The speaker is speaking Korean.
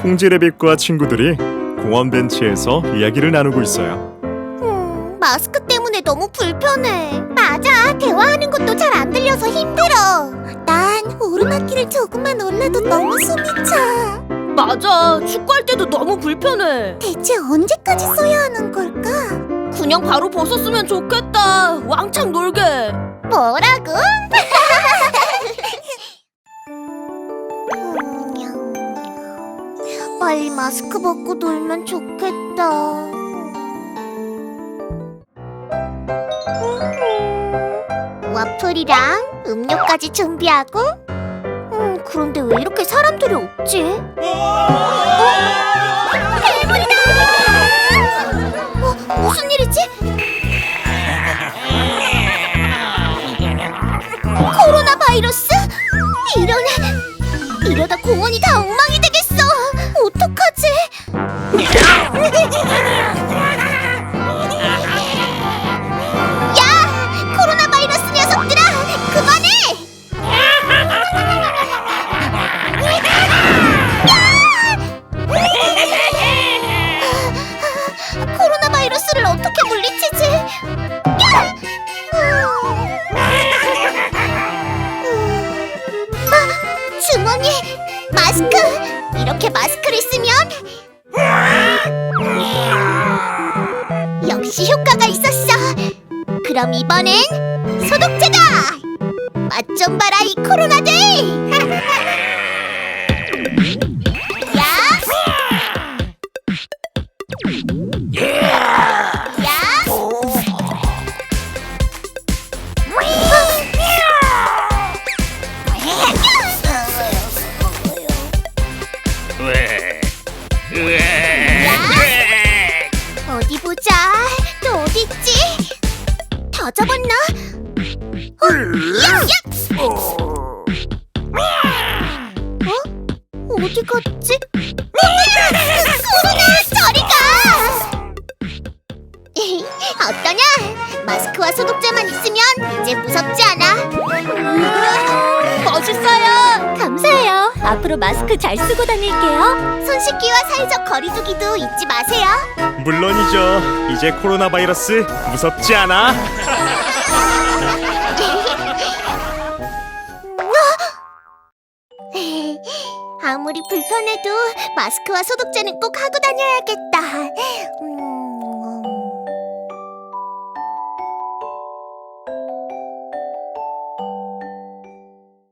콩지레빗과 친구들이 공원 벤치에서 이야기를 나누고 있어요. 음, 마스크 때문에 너무 불편해. 맞아, 대화하는 것도 잘 안 들려서 힘들어. 난 오르막길을 조금만 올라도 너무 숨이 차. 맞아. 축구할 때도 너무 불편해. 대체 언제까지 써야 하는 걸까? 그냥 바로 벗었으면 좋겠다. 왕창 놀게. 뭐라고? 빨리 마스크 벗고 놀면 좋겠다. 와플이랑 음료까지 준비하고. 음, 그런데 왜 이렇게 사람들이 없지? 어? 대물이다! 어, 무슨 일이지? 코로나 바이러스? 이런 이러다 공원이 다 엉망이 되겠어. 야, 코로나 바이러스 녀석들아, 그만해! 야! 코로나 바이러스를 어떻게 물리치지? 야! 아, 주머니 마스크 이렇게 마스크를 쓰면 역시 효과가 있었어 그럼 이번엔 소독제다 맛 좀 봐라 이 코로나들 야! 야! 어디 보자. 또 어디 있지? 다 잡았나? 어? 야, 야! 어? 어디 갔지? 코로나 저리 가! 어떠냐? 마스크와 소독제만 있으면 이제 무섭지 앞으로 마스크 잘 쓰고 다닐게요. 손 씻기와 사회적 거리두기도 잊지 마세요. 물론이죠. 이제 코로나 바이러스 무섭지 않아? 아무리 불편해도 마스크와 소독제는 꼭 하고 다녀야겠다. 음,